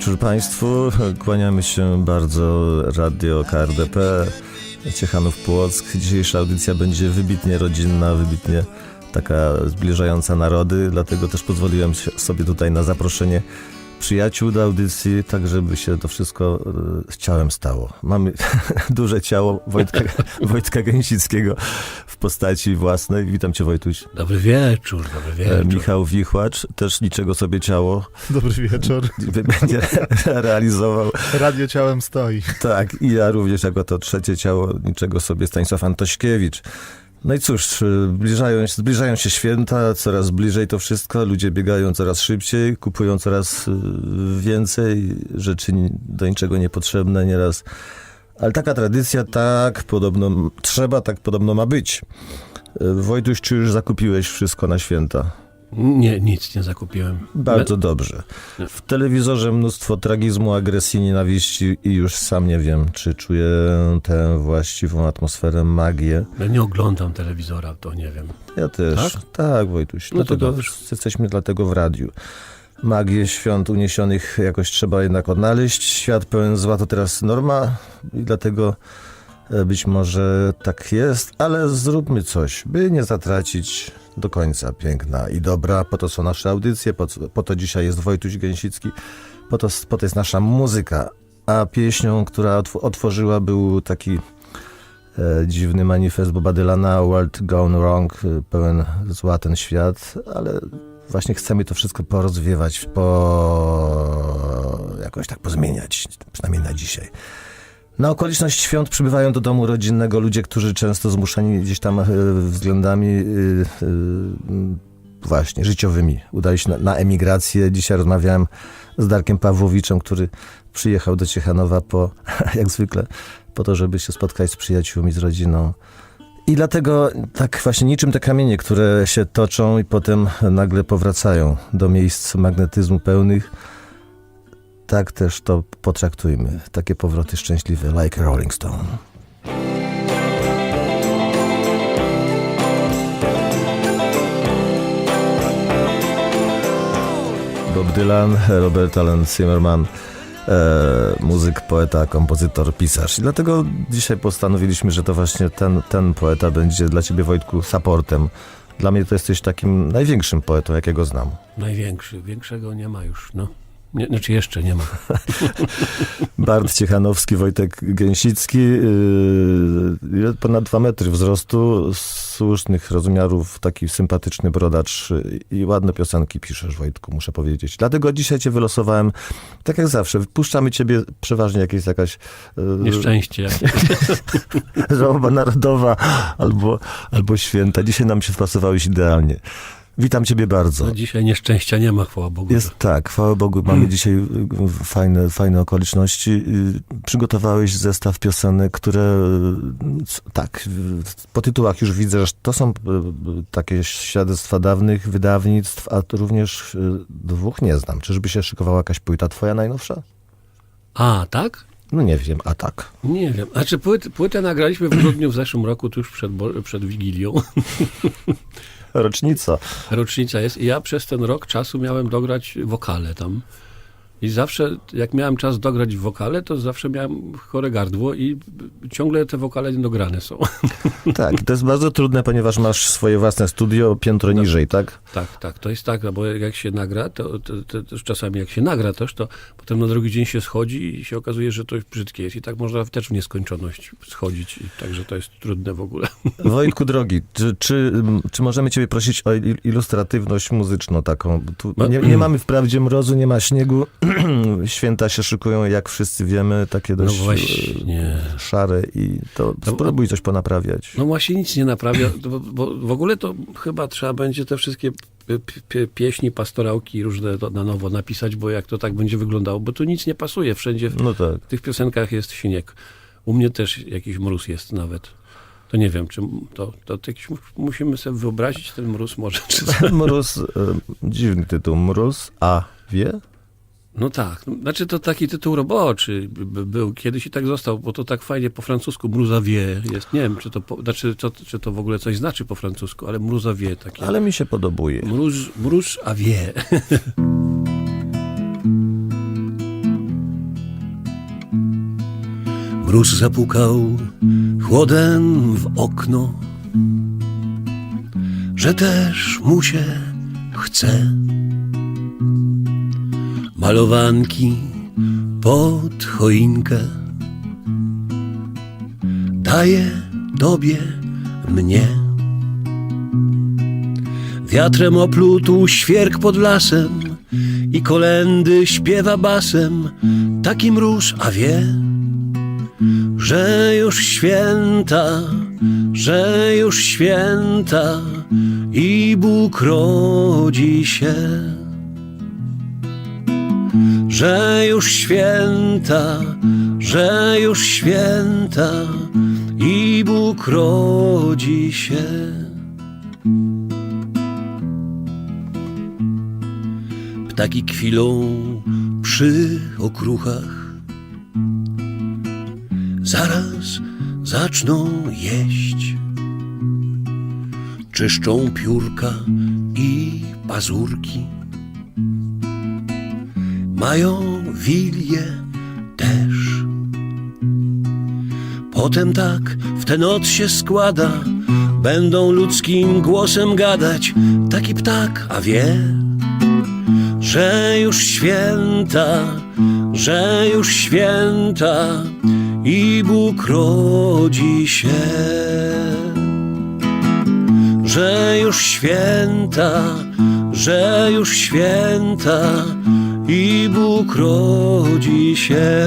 wieczór Państwu. Kłaniamy się bardzo Radio KRDP, Ciechanów Płock. Dzisiejsza audycja będzie wybitnie rodzinna, wybitnie taka zbliżająca narody, dlatego też pozwoliłem sobie tutaj na zaproszenie przyjaciół do audycji, tak żeby się to wszystko e, z ciałem stało. Mamy duże ciało Wojtka, Wojtka Gęsickiego w postaci własnej. Witam Cię Wojtuś. Dobry wieczór, dobry E, wieczór. Michał Wichłacz, też niczego sobie ciało Dobry wieczór. będzie realizował. Radio ciałem stoi. Tak, i ja również jako to trzecie ciało niczego sobie Stanisław Antośkiewicz. No i cóż, y, zbliżają, zbliżają się święta, coraz bliżej to wszystko, ludzie biegają coraz szybciej, kupują coraz y, więcej rzeczy do niczego niepotrzebne nieraz. Ale taka tradycja, tak podobno trzeba, tak podobno ma być. Y, Wojtuś, czy już zakupiłeś wszystko na święta? Nie, nic nie zakupiłem. Bardzo dobrze. W telewizorze mnóstwo tragizmu, agresji, nienawiści i już sam nie wiem, czy czuję tę właściwą atmosferę, magię. Ja nie oglądam telewizora, to nie wiem. Ja też. Tak? Tak, Wojtuś. No dlatego jesteśmy dlatego w radiu. Magię świąt uniesionych jakoś trzeba jednak odnaleźć. Świat pełen zła to teraz norma i dlatego być może tak jest, ale zróbmy coś, by nie zatracić do końca piękna i dobra. Po to są nasze audycje, po, po to dzisiaj jest Wojtuś Gęsicki, po to, po to jest nasza muzyka. A pieśnią, która otw- otworzyła, był taki e, dziwny manifest Boba Dylana, World Gone Wrong, e, pełen zła ten świat, ale właśnie chcemy to wszystko porozwiewać, po... jakoś tak pozmieniać, przynajmniej na dzisiaj. Na okoliczność świąt przybywają do domu rodzinnego ludzie, którzy często zmuszeni gdzieś tam e, względami e, e, właśnie życiowymi udali się na, na emigrację. Dzisiaj rozmawiałem z Darkiem Pawłowiczem, który przyjechał do Ciechanowa po, jak zwykle, po to, żeby się spotkać z przyjaciółmi, z rodziną. I dlatego tak właśnie niczym te kamienie, które się toczą i potem nagle powracają do miejsc magnetyzmu pełnych, tak też to potraktujmy. Takie powroty szczęśliwe, like Rolling Stone. Bob Dylan, Robert Allen Zimmerman, e, muzyk, poeta, kompozytor, pisarz. I dlatego dzisiaj postanowiliśmy, że to właśnie ten, ten poeta będzie dla ciebie, Wojtku, supportem. Dla mnie to jesteś takim największym poetą, jakiego znam. Największy, większego nie ma już, no. Nie, znaczy jeszcze nie ma. Bart Ciechanowski, Wojtek Gęsicki, yy, ponad dwa metry wzrostu, słusznych rozmiarów, taki sympatyczny brodacz yy, i ładne piosenki piszesz, Wojtku, muszę powiedzieć. Dlatego dzisiaj cię wylosowałem, tak jak zawsze, puszczamy ciebie przeważnie jakieś jakaś yy, Nieszczęście. żałoba narodowa albo, albo święta. Dzisiaj nam się wpasowałeś idealnie. Witam ciebie bardzo. No dzisiaj nieszczęścia nie ma, chwała Bogu. Jest tak, chwała Bogu, mamy dzisiaj y, fajne, fajne okoliczności. Y, Przygotowałeś zestaw piosenek, które y, tak, po tytułach już widzę, że to są takie świadectwa dawnych wydawnictw, a również dwóch nie znam. Czyżby się szykowała jakaś płyta twoja najnowsza? A, tak? No nie wiem, a tak. Nie wiem. Znaczy płyt, płytę nagraliśmy w grudniu w zeszłym roku, tuż przed, przed Wigilią. Rocznica. Rocznica jest i ja przez ten rok czasu miałem dograć wokale tam. I zawsze, jak miałem czas dograć w wokale, to zawsze miałem chore gardło i ciągle te wokale niedograne są. Tak, to jest bardzo trudne, ponieważ masz swoje własne studio piętro niżej, tak? Tak, tak, to jest tak, no bo jak się nagra, to, to, to też czasami jak się nagra też, to potem na drugi dzień się schodzi i się okazuje, że to brzydkie jest i tak można też w nieskończoność schodzić, także to jest trudne w ogóle. Wojtku drogi, czy, czy, czy możemy ciebie prosić o il- ilustratywność muzyczną taką? Tu nie, nie mamy wprawdzie mrozu, nie ma śniegu. Święta się szykują, jak wszyscy wiemy, takie No dość e, właśnie. szare i to No, spróbuj coś ponaprawiać. No właśnie nic nie naprawia, bo, bo w ogóle to chyba trzeba będzie te wszystkie pieśni, pastorałki różne na nowo napisać, bo jak to tak będzie wyglądało, bo tu nic nie pasuje, wszędzie w No tak. tych piosenkach jest śnieg. U mnie też jakiś mróz jest nawet. To nie wiem, czy to, to jakiś, mu- musimy sobie wyobrazić ten mróz może. Czy? Mróz, e, dziwny tytuł, Mróz, a wie? No tak, no, znaczy to taki tytuł roboczy by- był kiedyś i tak został, bo to tak fajnie po francusku mruzawie jest. Nie wiem, czy to, po, znaczy, co, czy to w ogóle coś znaczy po francusku, ale mruzawie takie. Ale mi się podobuje. Mróz a wie. Mróz zapukał chłodem w okno, że też mu się chce. Malowanki pod choinkę daje tobie mnie. Wiatrem oplótł świerk pod lasem i kolendy śpiewa basem. Taki mróz, a wie, że już święta, że już święta i Bóg rodzi się. Że już święta, że już święta i Bóg rodzi się. Ptaki kwilą przy okruchach. Zaraz zaczną jeść. Czyszczą piórka i pazurki. Mają wilię też. Potem tak w tę noc się składa, będą ludzkim głosem gadać. Taki ptak, a wie, że już święta, że już święta i Bóg rodzi się. Że już święta, że już święta i Bóg rodzi się.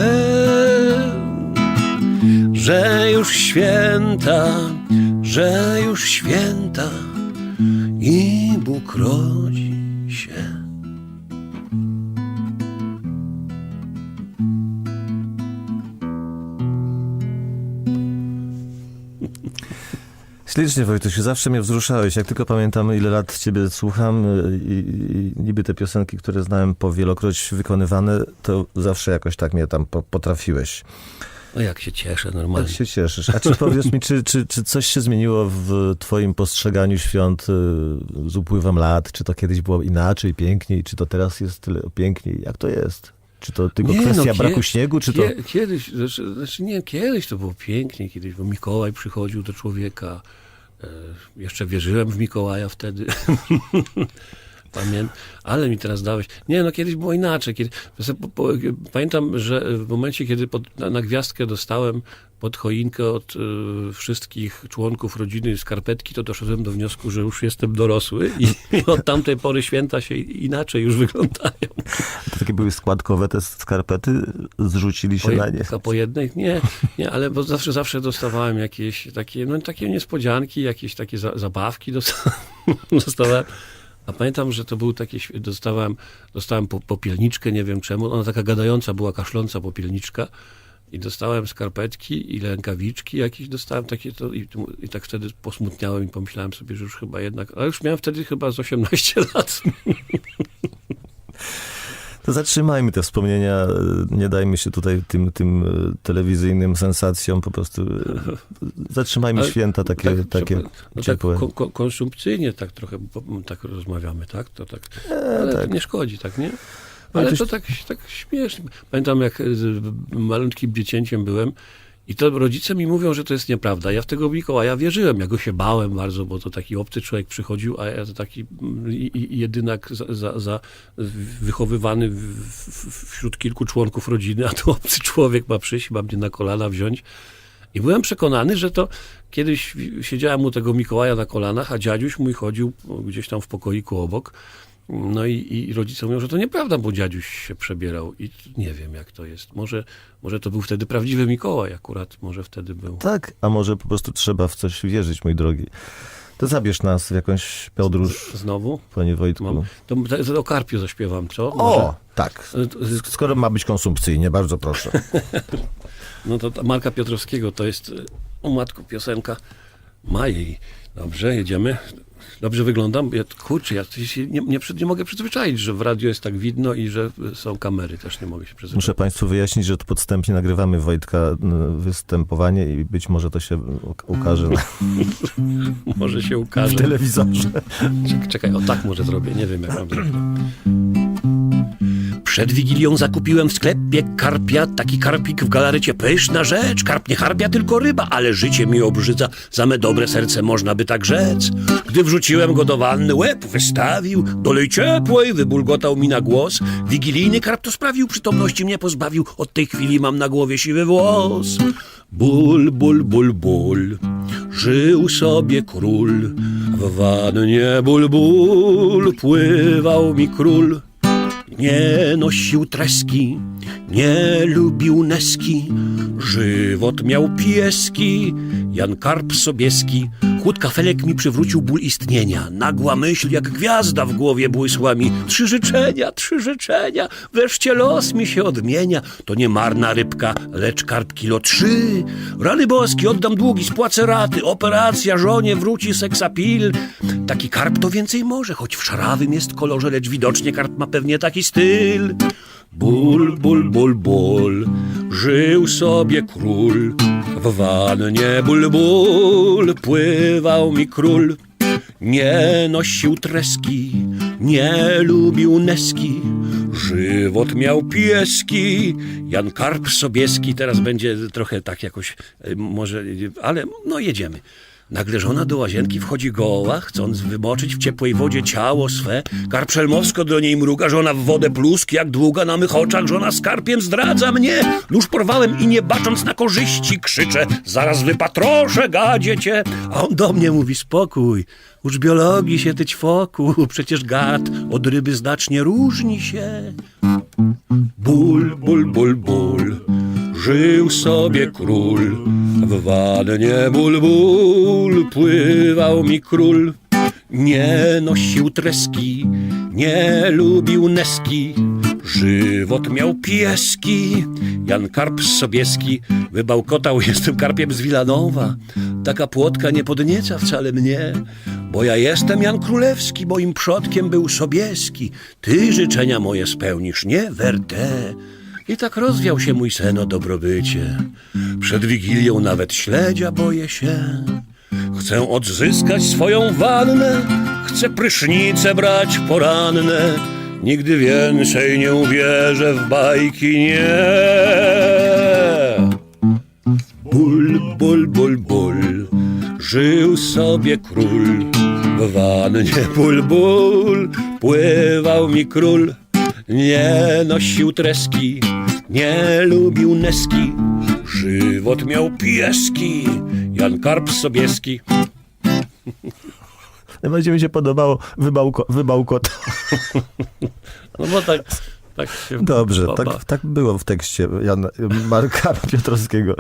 Że już święta, że już święta i Bóg rodzi Ślicznie, Wojtusiu, zawsze mnie wzruszałeś. Jak tylko pamiętam, ile lat ciebie słucham y, i, i niby te piosenki, które znałem po wielokroć wykonywane, to zawsze jakoś tak mnie tam po, potrafiłeś. No jak się cieszę Jak normalnie. się cieszysz. A czy powiedz mi, czy, czy, czy coś się zmieniło w twoim postrzeganiu świąt y, z upływem lat? Czy to kiedyś było inaczej, piękniej? Czy to teraz jest tyle piękniej? Jak to jest? Czy to tylko Nie, no, kwestia kie- braku śniegu, czy to... Kie, Kiedyś, znaczy, znaczy nie, kiedyś to było pięknie, kiedyś, bo Mikołaj przychodził do człowieka. E, jeszcze wierzyłem w Mikołaja wtedy. Pamię... Ale mi teraz dałeś. Nie, no kiedyś było inaczej. Kiedy... Pamiętam, że w momencie, kiedy pod... na, na gwiazdkę dostałem pod choinkę od e, wszystkich członków rodziny skarpetki, to doszedłem do wniosku, że już jestem dorosły i, i od tamtej pory święta się inaczej już wyglądają. to takie były składkowe te skarpety? Zrzucili się Po, na nie? po jednej? Nie, nie, ale bo zawsze, zawsze dostawałem jakieś takie, no takie niespodzianki, jakieś takie za, zabawki dostawałem, dostawałem. A pamiętam, że to był świe- dostałem, dostałem po, popielniczkę, nie wiem czemu, ona taka gadająca była, kaszląca popielniczka i dostałem skarpetki i rękawiczki jakieś dostałem takie to i, i tak wtedy posmutniałem i pomyślałem sobie, że już chyba jednak, ale już miałem wtedy chyba z 18 lat. To zatrzymajmy te wspomnienia, y, nie dajmy się tutaj tym, tym y, telewizyjnym sensacjom, po prostu y, zatrzymajmy Ale święta takie, tak, takie no tak ciepłe. ko- ko- konsumpcyjnie tak trochę tak rozmawiamy, tak? To tak, ale tak. to nie szkodzi, tak, nie? Ale to tak, tak śmiesznie. Pamiętam, jak e, z malutkim dziecięciem byłem i to rodzice mi mówią, że to jest nieprawda. Ja w tego Mikołaja wierzyłem. Ja go się bałem bardzo, bo to taki obcy człowiek przychodził, a ja to taki mm, jedynak za, za, za wychowywany w, w, wśród kilku członków rodziny, a tu obcy człowiek ma przyjść, ma mnie na kolana wziąć. I byłem przekonany, że to kiedyś siedziałem u tego Mikołaja na kolanach, a dziadziuś mój chodził gdzieś tam w pokoiku obok. No i, i rodzice mówią, że to nieprawda, bo dziadziuś się przebierał i nie wiem jak to jest. Może, może to był wtedy prawdziwy Mikołaj akurat, może wtedy był. Tak, a może po prostu trzeba w coś wierzyć, mój drogi. To zabierz nas w jakąś podróż, Znowu? panie Wojtku. Mam, to, to o Karpiu zaśpiewam, co? O, tak. Może- to- Skoro ma być konsumpcyjnie, bardzo proszę. No to Marka Piotrowskiego to jest, y, o matku, piosenka Majej. Dobrze, jedziemy. Dobrze wyglądam? Ja, kurczę, ja się nie, nie, nie mogę przyzwyczaić, że w radiu jest tak widno i że są kamery. Też nie mogę się przyzwyczaić. Muszę państwu wyjaśnić, że tu podstępnie nagrywamy Wojtka występowanie i być może to się ukaże Może się w ukaże. telewizorze. Czek- Czekaj, o tak może zrobię. Nie wiem, jak mam zrobić. Przed Wigilią zakupiłem w sklepie karpia, taki karpik w galarecie, pyszna rzecz. Karp nie harpia, tylko ryba, ale życie mi obrzydza, za me dobre serce można by tak rzec. Gdy wrzuciłem go do wanny, łeb wystawił, dolej ciepłej, wybulgotał mi na głos. Wigilijny karp to sprawił, przytomności mnie pozbawił, od tej chwili mam na głowie siwy włos. Ból, ból, ból, ból, żył sobie król, w wannie ból, ból, pływał mi król. Nie nosił treski, nie lubił neski, żywot miał pieski, Jan Karp Sobieski. Chłód kafelek mi przywrócił ból istnienia, nagła myśl jak gwiazda w głowie błysła mi. Trzy życzenia, trzy życzenia, wreszcie los mi się odmienia. To nie marna rybka, lecz karp kilo trzy. Rany boski, oddam długi, spłacę raty, operacja, żonie wróci seksapil. Taki karp to więcej może, choć w szarawym jest kolorze, lecz widocznie karp ma pewnie taki styl. Ból, ból, ból, ból, żył sobie król. W wannie ból, ból, pływał mi król. Nie nosił treski, nie lubił neski. Żywot miał pieski. Jan Karp Sobieski, teraz będzie trochę tak jakoś, e, może, ale no jedziemy. Nagle żona do łazienki wchodzi goła, chcąc wymoczyć w ciepłej wodzie ciało swe. Karp szelmowsko do niej mruga, żona w wodę plusk, jak długa na mych oczach, żona z karpiem zdradza mnie. Nóż porwałem i nie bacząc na korzyści krzyczę, zaraz wypatroszę gadzie cię. A on do mnie mówi, spokój, ucz biologii się ty ćwoku, przecież gad od ryby znacznie różni się. Ból, ból, ból, ból, żył sobie król. W wannie ból, ból, pływał mi król. Nie nosił treski, nie lubił neski. Żywot miał pieski. Jan Karp Sobieski wybałkotał, jestem karpiem z Wilanowa. Taka płotka nie podnieca wcale mnie, bo ja jestem Jan Królewski, moim przodkiem był Sobieski. Ty życzenia moje spełnisz, nie werte. I tak rozwiał się mój sen o dobrobycie. Przed Wigilią nawet śledzia boję się. Chcę odzyskać swoją wannę, chcę prysznice brać poranne. Nigdy więcej nie uwierzę w bajki, nie. Ból, ból, ból, ból, żył sobie król. W wannie ból, ból, pływał mi król. Nie nosił treski, nie lubił neski. Żywot miał pieski, Jan Karp Sobieski. Będzie mi się podobało wybałko, wybałkot. No bo tak, tak się Dobrze, baba. tak, tak było w tekście Jana, Marka Piotrowskiego.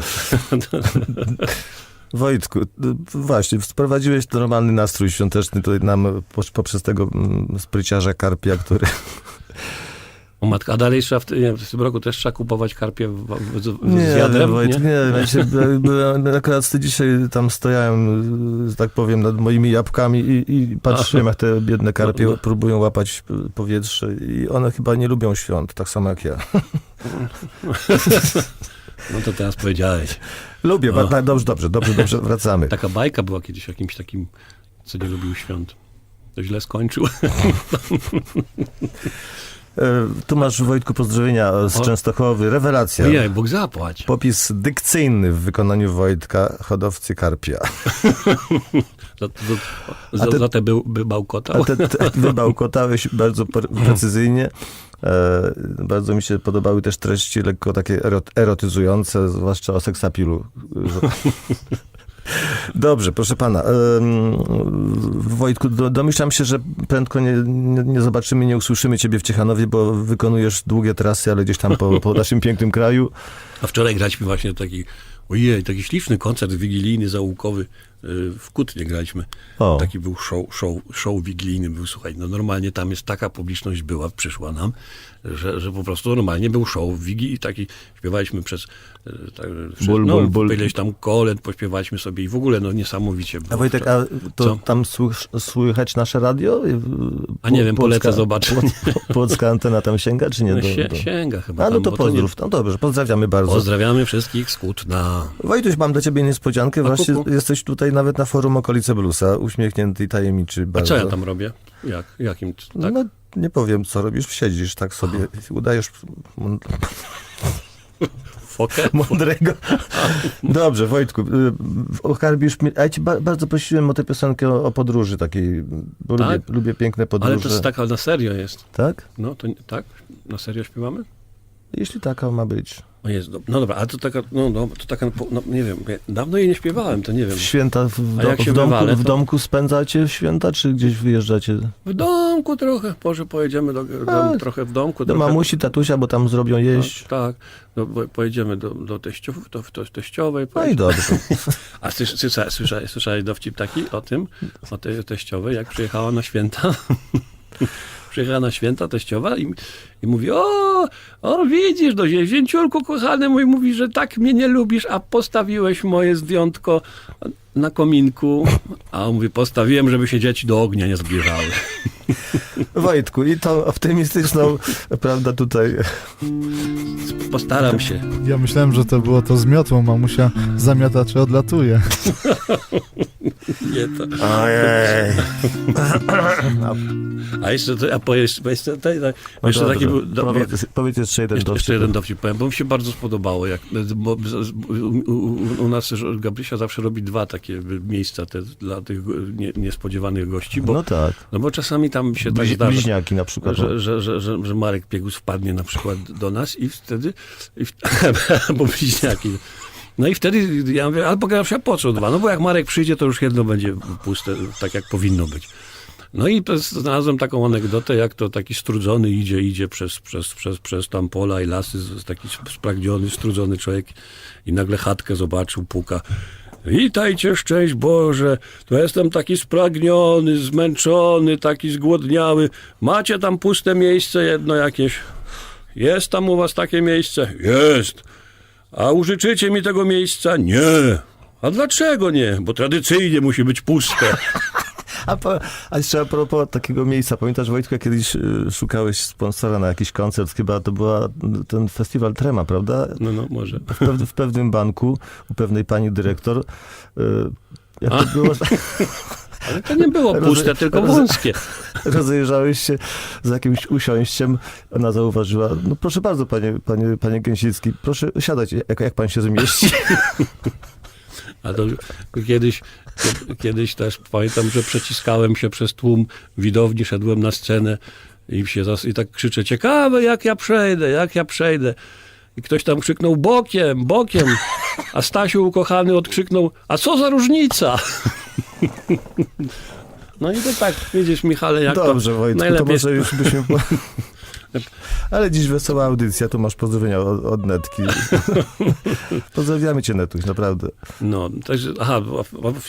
Wojtku, właśnie, wprowadziłeś normalny nastrój świąteczny tutaj nam po- poprzez tego mm, spryciarza Karpia, który... O matka, a dalej trzeba w, nie, w tym roku też trzeba kupować karpie w, w, z, z Nie, jadrem, Wojtek, nie? nie, ja się, akurat dzisiaj tam stałem, y, że tak powiem, nad moimi jabłkami i, i patrzyłem, jak te biedne karpie No, no. próbują łapać powietrze i one chyba nie lubią świąt, tak samo jak ja. No to teraz powiedziałeś. Lubię, O. ba- tak, dobrze, dobrze, dobrze, dobrze, wracamy. Taka bajka była kiedyś jakimś takim, co nie lubił świąt. To źle skończył. E, Tu masz Wojtku pozdrowienia z. Częstochowy. Rewelacja. Nie, Bóg zapłać. Popis dykcyjny w wykonaniu Wojtka, hodowcy karpia. Za, za, ty- za te by, bałkotał. A te, te wybałkotałeś bardzo pre- precyzyjnie. E, bardzo mi się podobały też treści lekko takie erot, erotyzujące, zwłaszcza o seksapilu. Dobrze, proszę pana. Wojtku, do, domyślam się, że prędko nie, nie, zobaczymy, nie usłyszymy ciebie w Ciechanowie, bo wykonujesz długie trasy, ale gdzieś tam po, po naszym pięknym kraju. A wczoraj graliśmy właśnie taki, ojej, taki śliczny koncert wigilijny, zaułkowy y, w Kutnie graliśmy. O. Taki był show, show, show wigilijny był, słuchaj, no normalnie tam jest taka publiczność była, przyszła nam, że, że po prostu normalnie był show wigi i taki śpiewaliśmy przez, y, tak, przez Ból, no, ból, ból. ileś tam kolęd, pośpiewaliśmy sobie i w ogóle no niesamowicie było. A Wojtek, a to Co? tam słych, słychać nasze radio? A nie wiem, polecę zobaczyć. Płocka, płocka antena tam sięga, czy nie? No, Do, sie, do... sięga chyba A no tam, to pozdrów. No dobrze, pozdrawiamy bardzo. Nie... Pozdrawiamy wszystkich z Kutna. Wojtuś, mam dla ciebie niespodziankę. A Właśnie kuku. jesteś tutaj nawet na forum Okolice Bluesa, uśmiechnięty i tajemniczy A bardzo. co ja tam robię? Jak? Jakim? Tak? No, nie powiem, co robisz. Siedzisz tak sobie, udajesz Fokę? mądrego. Dobrze, Wojtku, y, okarbisz mnie. A ja ci ba- bardzo prosiłem o tę piosenkę o, o podróży takiej, bo Tak? lubię, lubię piękne podróże. Ale to jest taka na serio jest. Tak? No to tak? Na serio śpiewamy? Jeśli taka ma być. O do- no dobra, ale to taka, no, no to taka, no, nie wiem, dawno jej nie śpiewałem, to nie wiem. W święta w, do, w, domku, wywalę, w to- domku spędzacie święta, czy gdzieś wyjeżdżacie? W domku trochę, może pojedziemy do, do, trochę w domku. Do trochę, mamusi, tatusia, bo tam zrobią jeść. Tak, tak. No, pojedziemy do, do, teściów, do, do teściowej. No i dobrze. A słysz- słyszałeś, słyszałeś, słyszałeś dowcip taki o tym, o tej teściowej, jak przyjechała na święta? Przyjechała na święta teściowa i, i mówi, o, o widzisz, do zięciurku kochany mój, mówi, że tak mnie nie lubisz, a postawiłeś moje zdjątko na kominku. A on mówi, postawiłem, żeby się dzieci do ognia nie zbliżały. Wojtku, i tą optymistyczną, prawda, tutaj Postaram się. Ja myślałem, że to było to z miotłą. Mamusia zamiata czy odlatuje. Nie to. Ojej. A jeszcze, to, a po jeszcze, jeszcze, to, to, jeszcze No taki był... do- Powiedz, powiedz jeszcze jeden Jeszcze, dowcip. jeszcze jeden dowcip powiem, bo mi się bardzo spodobało. Jak, bo u, u, u nas Gabrysia zawsze robi dwa takie miejsca te, dla tych nie, niespodziewanych gości, bo, No tak. no bo czasami tam się tak Bliź, zdarza, bliźniaki na przykład. że, że, że, że, że Marek Piegus wpadnie na przykład do nas i wtedy, i w, bo bliźniaki. No i wtedy ja mówię, albo Gabrysia po co dwa? No bo jak Marek przyjdzie, to już jedno będzie puste, tak jak powinno być. No i to znalazłem taką anegdotę, jak to taki strudzony idzie, idzie przez, przez, przez, przez tam pola i lasy, taki spragniony, strudzony człowiek i nagle chatkę zobaczył, puka. Witajcie, szczęść Boże, to jestem taki spragniony, zmęczony, taki zgłodniały. Macie tam puste miejsce jedno jakieś? Jest tam u was takie miejsce? Jest. A użyczycie mi tego miejsca? Nie. A dlaczego nie? Bo tradycyjnie musi być puste. A, po, a jeszcze a propos takiego miejsca, pamiętasz Wojtku, jak kiedyś y, szukałeś sponsora na jakiś koncert, chyba to była ten festiwal Trema, prawda? No, no, może. W, pew, w pewnym banku, u pewnej pani dyrektor, y, jak to było, Ale to nie było puste, tylko wąskie. rozejrzałeś się za jakimś usiąściem, ona zauważyła, no proszę bardzo, panie, panie, panie Gęsicki, proszę siadać, jak, jak pan się zmieści. A to kiedyś, kiedyś też pamiętam, że przeciskałem się przez tłum widowni, szedłem na scenę i, się zas- i tak krzyczę, ciekawe jak ja przejdę, jak ja przejdę. I ktoś tam krzyknął bokiem, bokiem, a Stasiu ukochany odkrzyknął, a co za różnica? No i to tak, widzisz Michale, jak Dobrze, to Wojtku, najlepiej... to może już byśmy... Ale dziś wesoła audycja, tu masz pozdrowienia od, od Netki. Pozdrawiamy cię, Netuś, naprawdę. No, także, aha,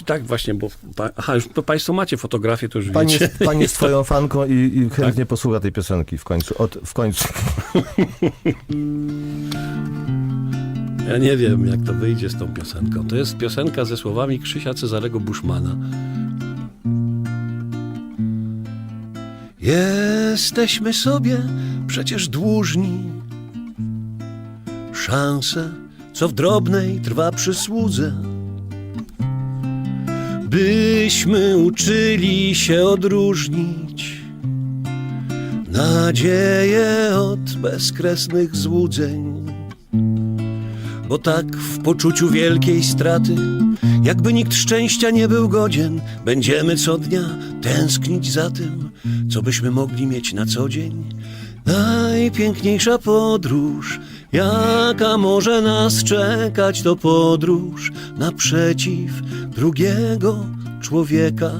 tak właśnie, bo aha, już państwo macie fotografię, to już Pani wiecie. jest, pani jest twoją fanką i, i Tak. chętnie posłucha tej piosenki w końcu. Od, w końcu. Ja nie wiem, jak to wyjdzie z tą piosenką. To jest piosenka ze słowami Krzysia Cezarego Buszmana. Jesteśmy sobie przecież dłużni szansę, co w drobnej trwa przysłudze. Byśmy uczyli się odróżnić nadzieję od bezkresnych złudzeń. Bo tak w poczuciu wielkiej straty, jakby nikt szczęścia nie był godzien, będziemy co dnia tęsknić za tym, co byśmy mogli mieć na co dzień. Najpiękniejsza podróż, jaka może nas czekać, to podróż naprzeciw drugiego człowieka.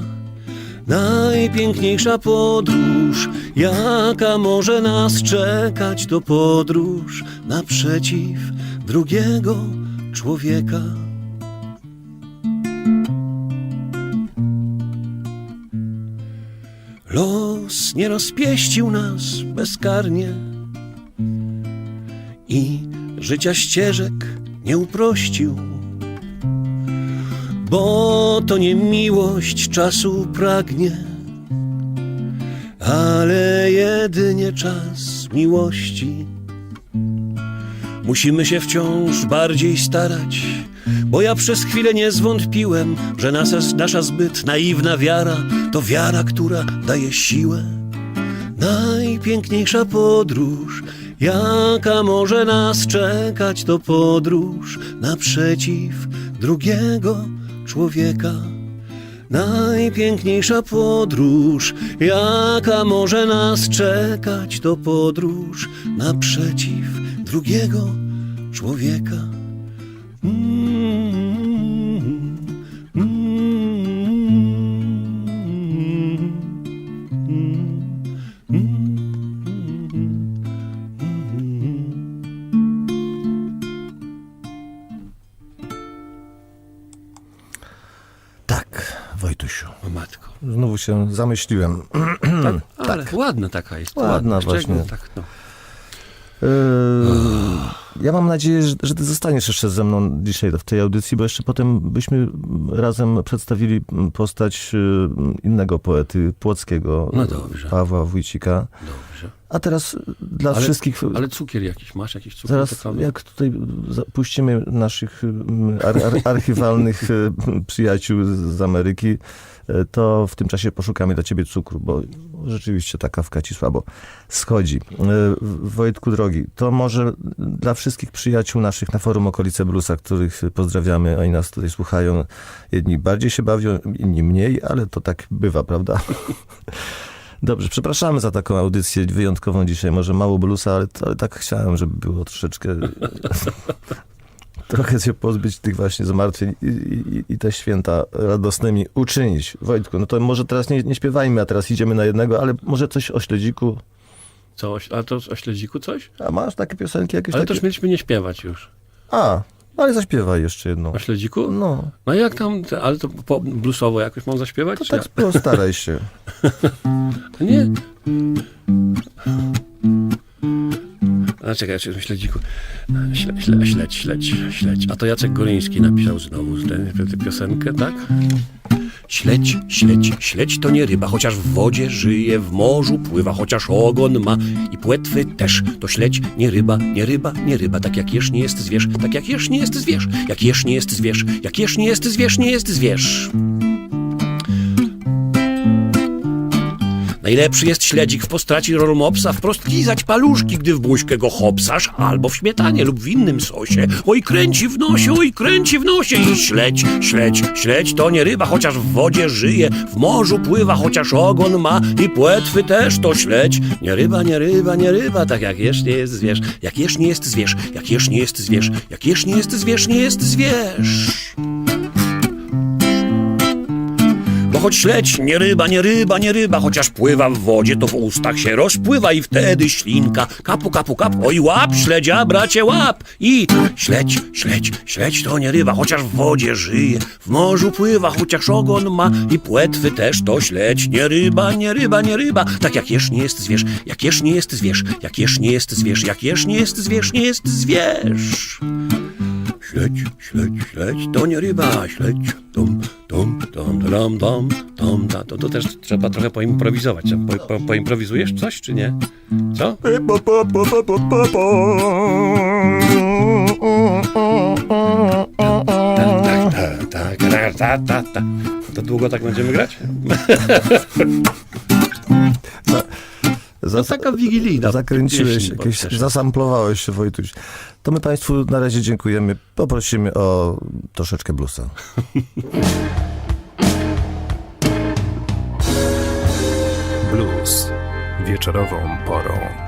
Najpiękniejsza podróż, jaka może nas czekać, to podróż naprzeciw drugiego człowieka. Los nie rozpieścił nas bezkarnie i życia ścieżek nie uprościł. Bo to nie miłość czasu pragnie, ale jedynie czas miłości. Musimy się wciąż bardziej starać, bo ja przez chwilę nie zwątpiłem, że nasza, nasza zbyt naiwna wiara to wiara, która daje siłę. Najpiękniejsza podróż, jaka może nas czekać, to podróż naprzeciw drugiego człowieka. Najpiękniejsza podróż, jaka może nas czekać, to podróż naprzeciw drugiego człowieka. Mm, Znowu się zamyśliłem. Tak, ale ładna taka jest. Ładna Szczególnie właśnie. Tak, no. Yy, ja mam nadzieję, że, że ty zostaniesz jeszcze ze mną dzisiaj w tej audycji, bo jeszcze potem byśmy razem przedstawili postać yy, innego poety płockiego, No dobrze. Pawła Wójcika. Dobrze. A teraz dla Ale- wszystkich... Ale cukier jakiś masz? Jakiś cukier? Zaraz, jak tutaj puścimy naszych mm, ar, ar, archiwalnych y, przyjaciół z- Ameryki, y, to w tym czasie poszukamy dla ciebie cukru, bo rzeczywiście ta kawka ci słabo schodzi. Y, Wojtku drogi, to może dla wszystkich przyjaciół naszych na forum Okolice Bluesa, których pozdrawiamy, oni nas tutaj słuchają. Jedni bardziej się bawią, inni mniej, ale to tak bywa, prawda? Dobrze, przepraszamy za taką audycję wyjątkową dzisiaj. Może mało bluesa, ale, ale tak chciałem, żeby było troszeczkę. trochę się pozbyć tych właśnie zmartwień i, i, i te święta radosnymi uczynić. Wojtku, no to może teraz nie, nie śpiewajmy, a teraz idziemy na jednego, ale może coś o śledziku. Coś, a to o śledziku coś? A masz takie piosenki jakieś Ale takie? toż mieliśmy nie śpiewać już. A, no ale zaśpiewaj jeszcze jedną. O śledziku? No, No jak tam, ale to po, bluesowo jakoś mam zaśpiewać? to tak postaraj się. jak? Nie. A czekaj, czy śledziku. Śle, śle, śledź, śledź, śledź. A to Jacek Goryński napisał znowu tę piosenkę, tak? Śledź, śledź, śledź to nie ryba, chociaż w wodzie żyje, w morzu pływa, chociaż ogon ma i płetwy też. To śledź, nie ryba, nie ryba, nie ryba, tak jak jesz nie jest zwierz, tak jak jesz nie jest zwierz, jak jesz nie jest zwierz, jak jesz nie jest zwierz, nie jest zwierz. Najlepszy jest śledzik w postaci rolmopsa, wprost lizać paluszki, gdy w buźkę go hopsasz, albo w śmietanie lub w innym sosie. Oj, kręci w nosie, oj, kręci w nosie i śledź, śledź, śledź to nie ryba, chociaż w wodzie żyje, w morzu pływa, chociaż ogon ma i płetwy też to śledź. Nie ryba, nie ryba, nie ryba, tak jak jesz nie jest zwierz, jak jesz nie jest zwierz, jak jesz nie jest zwierz, jak jesz nie jest zwierz, nie jest zwierz. Choć nie ryba, nie ryba, nie ryba, chociaż pływa w wodzie, to w ustach się rozpływa i wtedy ślinka. Kapu, kapu, kapu, oj łap, śledzia, bracie, łap. I śledź, śledź, śledź to nie ryba, chociaż w wodzie żyje, w morzu pływa, chociaż ogon ma. I płetwy też to śledź. Nie ryba, nie ryba, nie ryba, tak jak jesz nie jest zwierz, jak jesz nie jest zwierz, jak jesz nie jest zwierz, jak jesz nie jest zwierz, nie jest zwierz. Śledź, śledź, śledź, to nie ryba, śledź, tom, tom, tom, tom, tom, ta. To, to też trzeba trochę poimprowizować. Po, po, poimprowizujesz coś, czy nie? Co? Tak, tak, tak, tak, tak, tak, tak. To długo tak będziemy grać? No Zas- taka wigilijna Zakręciłeś, pieśń, bo jakieś, też- zasamplowałeś się, Wojtuś. To my Państwu na razie dziękujemy. Poprosimy o troszeczkę bluesa. Blues wieczorową porą.